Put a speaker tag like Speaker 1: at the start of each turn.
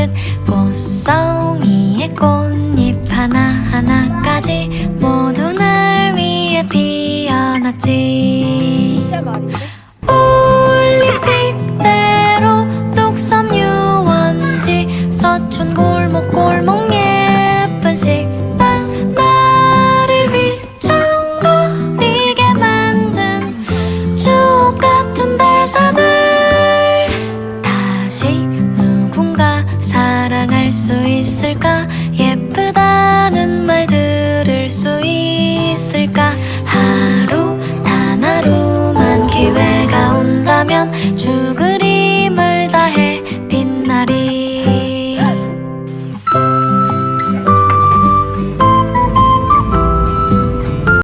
Speaker 1: 듯 보송이의 꽃잎 하나하나까지 모두 날 위해 피어났지. 올림픽대로 뚝섬 유원지 서촌 골목골목 예쁜 식 누군가 수 있을까? 예쁘다는 말 들을 수 있을까? 하루 단 하루만 기회가 온다면 주